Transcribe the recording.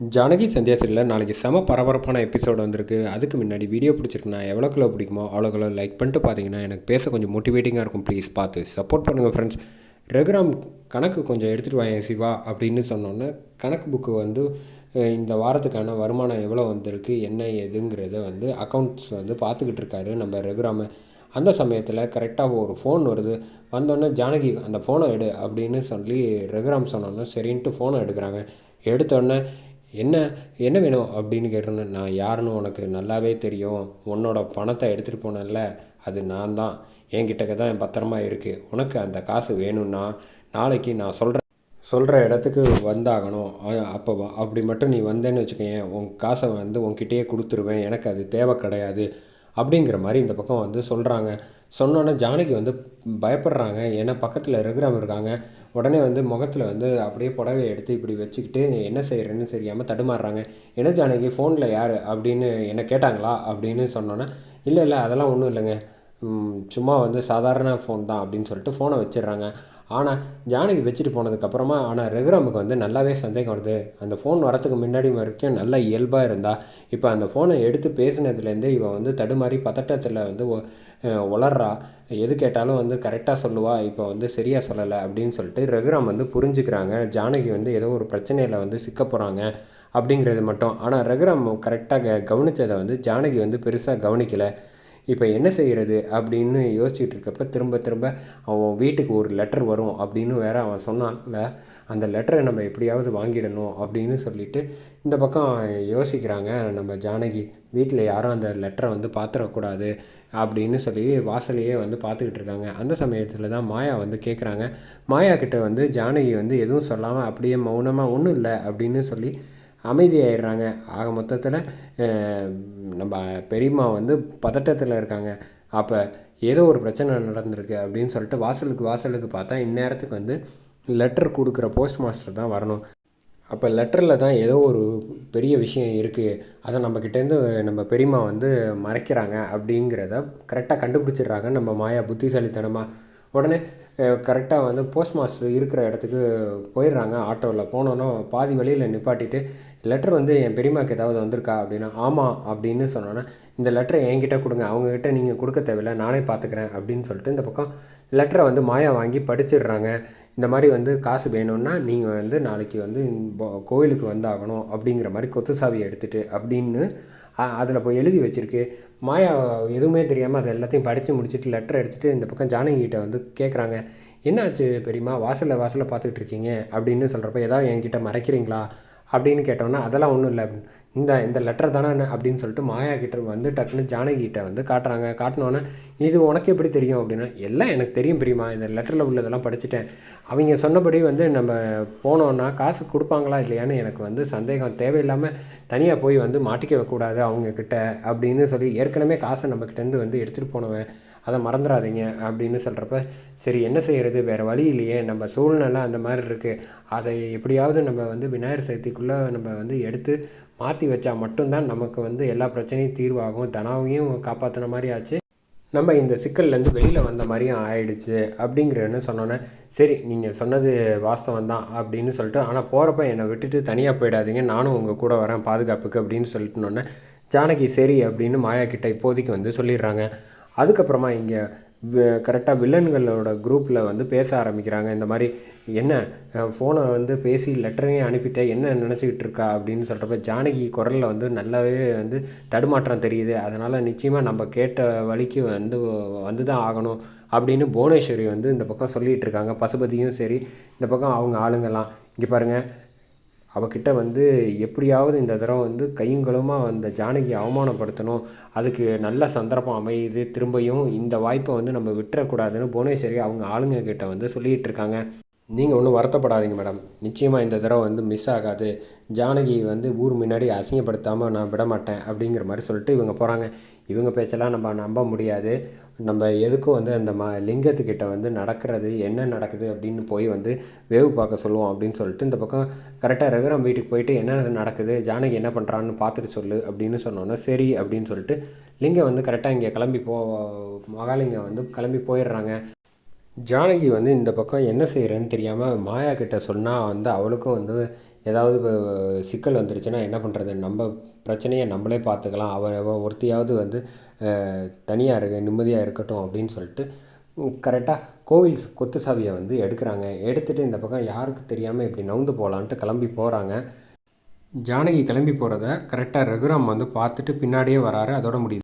ஜானகி சந்தியாசிரியில் நாளைக்கு செம பரபரப்பான எபிசோடு வந்திருக்கு. அதுக்கு முன்னாடி வீடியோ பிடிச்சிருக்குன்னா எவ்வளோ கிலோ பிடிக்குமோ அவ்வளோ கிலோ லைக் பண்ணிட்டு பார்த்தீங்கன்னா எனக்கு பேச கொஞ்சம் மோட்டிவேட்டிங்காக இருக்கும். ப்ளீஸ் பார்த்து சப்போர்ட் பண்ணுங்கள் ஃப்ரெண்ட்ஸ் ரெகுராம் கணக்கு கொஞ்சம் எடுத்துகிட்டு வாங்க சிவா அப்படின்னு சொன்னோன்னே கணக்கு புக்கு வந்து இந்த வாரத்துக்கான வருமானம் எவ்வளோ வந்திருக்கு என்ன ஏதுங்கிறத வந்து அக்கௌண்ட்ஸ் வந்து பார்த்துக்கிட்டு இருக்காரு நம்ம ரெகுராம. அந்த சமயத்தில் கரெக்டாக ஒரு ஃபோன் வருது. வந்தோடனே ஜானகி அந்த ஃபோனை எடு அப்படின்னு சொல்லி ரகுராம் சொன்னோன்னே சரின்ட்டு ஃபோனை எடுக்கிறாங்க. எடுத்தோடனே என்ன என்ன வேணும் அப்படின்னு கேட்டோன்னே நான் யாருன்னு உனக்கு நல்லாவே தெரியும். உன்னோட பணத்தை எடுத்துகிட்டு போனேன்ல அது நான் தான். என்கிட்டக்க தான் என் பத்திரமா இருக்குது உனக்கு அந்த காசு வேணும்னா நாளைக்கு நான் சொல்கிறேன் சொல்கிற இடத்துக்கு வந்தாகணும். அப்போ அப்படி மட்டும் நீ வந்தேன்னு வச்சுக்கோயேன் உன் காசை வந்து உன்கிட்டயே கொடுத்துருவேன். எனக்கு அது தேவை கிடையாது. அப்படிங்கிற மாதிரி இந்த பக்கம் வந்து சொல்கிறாங்க சொன்னோன்னே ஜானகி வந்து பயப்படுறாங்க. ஏன்னா பக்கத்தில் ரகுராம் இருக்காங்க. உடனே வந்து முகத்தில் வந்து அப்படியே புடவை எடுத்து இப்படி வச்சுக்கிட்டு என்ன செய்கிறேன்னு தெரியாமல் தடுமாறுறாங்க. என்ன ஜானகி ஃபோனில் யார்? அப்படின்னு என்ன கேட்டாங்களா அப்படின்னு சொன்னோன்னே இல்லை இல்லை அதெல்லாம் ஒன்றும் இல்லைங்க. சும்மா வந்து சாதாரண ஃபோன் தான் அப்படின்னு சொல்லிட்டு ஃபோனை வச்சிடுறாங்க. ஆனால் ஜானகி வச்சுட்டு போனதுக்கப்புறமா ஆனால் ரகுராமுக்கு வந்து நல்லாவே சந்தேகம் வருது. அந்த ஃபோன் வரத்துக்கு முன்னாடி வரைக்கும் நல்ல இயல்பாக இருந்தா இப்போ அந்த ஃபோனை எடுத்து பேசினதுலேருந்தே இவன் வந்து தடுமாறி பதட்டத்தில் வந்து உளர்றா எது கேட்டாலும் வந்து கரெக்டாக சொல்லுவா இப்போ வந்து சரியாக சொல்லலை அப்படின்னு சொல்லிட்டு ரகுராம் வந்து புரிஞ்சுக்கிறாங்க. ஜானகி வந்து ஏதோ ஒரு பிரச்சனையில் வந்து சிக்க போகிறாங்க அப்படிங்கிறது மட்டும். ஆனால் ரகுராம் கரெக்டாக கவனித்ததை வந்து ஜானகி வந்து பெருசாக கவனிக்கலை. இப்போ என்ன செய்கிறது அப்படின்னு யோசிச்சுட்டு இருக்கப்ப திரும்ப திரும்ப அவன் வீட்டுக்கு ஒரு லெட்டர் வரும் அப்படின்னு வேற அவன் சொன்னான்ல அந்த லெட்டரை நம்ம எப்படியாவது வாங்கிடணும் அப்படின்னு சொல்லிட்டு இந்த பக்கம் யோசிக்கிறாங்க. நம்ம ஜானகி வீட்டில் யாரும் அந்த லெட்டரை வந்து பார்த்துடக்கூடாது அப்படின்னு சொல்லி வாசலையே வந்து பார்த்துக்கிட்டு இருக்காங்க. அந்த சமயத்தில் தான் மாயா வந்து கேட்குறாங்க மாயா கிட்ட வந்து ஜானகி வந்து எதுவும் சொல்லாமல் அப்படியே மௌனமாக ஒன்றும் இல்லை அப்படின்னு சொல்லி அமைதியாயிடுறாங்க. ஆக மொத்தத்தில் நம்ம பெரியம்மா வந்து பதட்டத்தில் இருக்காங்க. அப்போ ஏதோ ஒரு பிரச்சனை நடந்திருக்கு அப்படின்னு சொல்லிட்டு வாசலுக்கு வாசலுக்கு பார்த்தா இந்நேரத்துக்கு வந்து லெட்டர் கொடுக்குற போஸ்ட் மாஸ்டர் தான் வரணும். அப்போ லெட்டரில் தான் ஏதோ ஒரு பெரிய விஷயம் இருக்குது அதை நம்மக்கிட்டேருந்து நம்ம பெரியம்மா வந்து மறைக்கிறாங்க அப்படிங்கிறத கரெக்டாக கண்டுபிடிச்சிடுறாங்க நம்ம மாயா புத்திசாலித்தனமாக உடனே கரெக்டாக வந்து போஸ்ட் மாஸ்டர் இருக்கிற இடத்துக்கு போயிடுறாங்க. ஆட்டோவில் போனோன்னே பாதி வழியில் நிப்பாட்டிட்டு லெட்டர் வந்து என் பெரியம்மாக்கு ஏதாவது வந்திருக்கா அப்படின்னா ஆமாம் அப்படின்னு சொன்னோன்னா இந்த லெட்டரை என்கிட்ட கொடுங்க. அவங்கக்கிட்ட நீங்கள் கொடுக்க தேவையில்ல நானே பார்த்துக்கிறேன் அப்படின்னு சொல்லிட்டு இந்த பக்கம் லெட்டரை வந்து மாயா வாங்கி படிச்சிடுறாங்க. இந்த மாதிரி வந்து காசு வேணும்னா நீங்கள் வந்து நாளைக்கு வந்து கோயிலுக்கு வந்தாகணும் அப்படிங்கிற மாதிரி கொத்து சாவியை எடுத்துகிட்டு அப்படின்னு அதில் போய் எழுதி வச்சுருக்கு. மாயா எதுவுமே தெரியாமல் அதை எல்லாத்தையும் படித்து முடிச்சுட்டு லெட்டர் எடுத்துகிட்டு இந்த பக்கம் ஜானகிட்ட வந்து கேட்குறாங்க என்னாச்சு பெரியம்மா? வாசலில் வாசலில் பார்த்துக்கிட்டு இருக்கீங்க? அப்படின்னு சொல்கிறப்ப ஏதாவது என்கிட்ட மறைக்கிறீங்களா? அப்படின்னு கேட்டோன்னா அதெல்லாம் ஒன்றும் இல்லை. இந்த இந்த லெட்டர் தானே என்ன? அப்படின்னு சொல்லிட்டு மாயா கிட்ட வந்து டக்குன்னு ஜானகிட்ட வந்து காட்டுறாங்க. காட்டினோன்னே இது உனக்கு எப்படி தெரியும் அப்படின்னா எல்லாம் எனக்கு தெரியும் பெரியம்மா இந்த லெட்டரில் உள்ளதெல்லாம் படிச்சுட்டேன். அவங்க சொன்னபடி வந்து நம்ம போனோன்னா காசு கொடுப்பாங்களா இல்லையான்னு எனக்கு வந்து சந்தேகம். தேவையில்லாமல் தனியாக போய் வந்து மாட்டிக்க வைக்கக்கூடாது அவங்கக்கிட்ட அப்படின்னு சொல்லி ஏற்கனவே காசை நம்மக்கிட்டேருந்து வந்து எடுத்துகிட்டு போனவன். அதை மறந்துடாதீங்க அப்படின்னு சொல்கிறப்ப சரி என்ன செய்கிறது வேறு வழி இல்லையே. நம்ம சூழ்நிலை அந்த மாதிரி இருக்குது அதை எப்படியாவது நம்ம வந்து விநாயகர் சதுர்த்திக்குள்ளே நம்ம வந்து எடுத்து மாற்றி வச்சா மட்டும்தான் நமக்கு வந்து எல்லா பிரச்சனையும் தீர்வாகும். தனாவையும் காப்பாற்றின மாதிரி ஆச்சு. நம்ம இந்த சிக்கல்லேருந்து வெளியில் வந்த மாதிரியும் ஆயிடுச்சு அப்படிங்கிறன்னு சொன்னோன்னே சரி நீங்கள் சொன்னது வாஸ்தவம் தான் அப்படின்னு சொல்லிட்டு ஆனால் போகிறப்ப என்னை விட்டுட்டு தனியாக போயிடாதீங்க. நானும் உங்கள் கூட வரேன் பாதுகாப்புக்கு அப்படின்னு சொல்லிட்டுனோடனே ஜானகி சரி அப்படின்னு மாயா கிட்ட இப்போதைக்கு வந்து சொல்லிடுறாங்க. அதுக்கப்புறமா இங்கே கரெக்டாக வில்லன்களோட குரூப்பில் வந்து பேச ஆரம்பிக்கிறாங்க. இந்த மாதிரி என்ன ஃபோனை வந்து பேசி லெட்டரையும் அனுப்பிட்டேன் என்ன நினச்சிக்கிட்டு இருக்கா? அப்படின்னு சொல்கிறப்ப ஜானகி குரலில் வந்து நல்லாவே வந்து தடுமாற்றம் தெரியுது. அதனால் நிச்சயமாக நம்ம கேட்ட வழிக்கு வந்து வந்து தான் ஆகணும் அப்படின்னு புவனேஸ்வரி வந்து இந்த பக்கம் சொல்லிகிட்டு இருக்காங்க. பசுபதியும் சரி இந்த பக்கம் அவங்க ஆளுங்கெல்லாம். இங்கே பாருங்கள் அவகிட்ட வந்து எப்படியாவது இந்த தடவை வந்து கையுங்களுமாக அந்த ஜானகியை அவமானப்படுத்தணும். அதுக்கு நல்ல சந்தர்ப்பம் அமையுது. திரும்பியும் இந்த வாய்ப்பை வந்து நம்ம விட்டுறக்கூடாதுன்னு புவனேஸ்வரி அவங்க ஆளுங்கக்கிட்ட வந்து சொல்லிகிட்டு இருக்காங்க. நீங்கள் ஒன்றும் வருத்தப்படாதீங்க மேடம் நிச்சயமாக இந்த தடவை வந்து மிஸ் ஆகாது. ஜானகி வந்து ஊர் முன்னாடி அசிங்கப்படுத்தாமல் நான் விட மாட்டேன் அப்படிங்கிற மாதிரி சொல்லிட்டு இவங்க போகிறாங்க இவங்க பேச்செல்லாம் நம்ம நம்ப முடியாது. நம்ம எதுக்கும் வந்து அந்த ம லிங்கத்துக்கிட்ட வந்து நடக்கிறது என்ன நடக்குது அப்படின்னு போய் வந்து வேவு பார்க்க சொல்லுவோம் அப்படின்னு சொல்லிட்டு இந்த பக்கம் கரெக்டாக ரகுராம் வீட்டுக்கு போயிட்டு என்ன நடக்குது ஜானகி என்ன பண்ணுறான்னு பார்த்துட்டு சொல்லு அப்படின்னு சொன்னோன்னா சரி அப்படின்னு சொல்லிட்டு லிங்கம் வந்து கரெக்டாக இங்கே கிளம்பி போ மகாலிங்கம் வந்து கிளம்பி போயிடுறாங்க. ஜானகி வந்து இந்த பக்கம் என்ன செய்கிறேன்னு தெரியாமல் மாயா கிட்ட சொன்னால் வந்து அவளுக்கும் வந்து ஏதாவது சிக்கல் வந்துருச்சுன்னா என்ன பண்ணுறது நம்ம பிரச்சனையை நம்மளே பார்த்துக்கலாம் அவ அவ ஒருத்தியாவது வந்து தனியாக இருக்க நிம்மதியாக இருக்கட்டும் அப்படின்னு சொல்லிட்டு கரெக்டாக கோவில் கொத்து சாவியை வந்து எடுக்கிறாங்க. எடுத்துகிட்டு இந்த பக்கம் யாருக்கு தெரியாமல் இப்படி நவுந்து போகலான்ட்டு கிளம்பி போகிறாங்க ஜானகி கிளம்பி போகிறத கரெக்டாக ரகுராம் வந்து பார்த்துட்டு பின்னாடியே வராரு. அதோட முடியுது.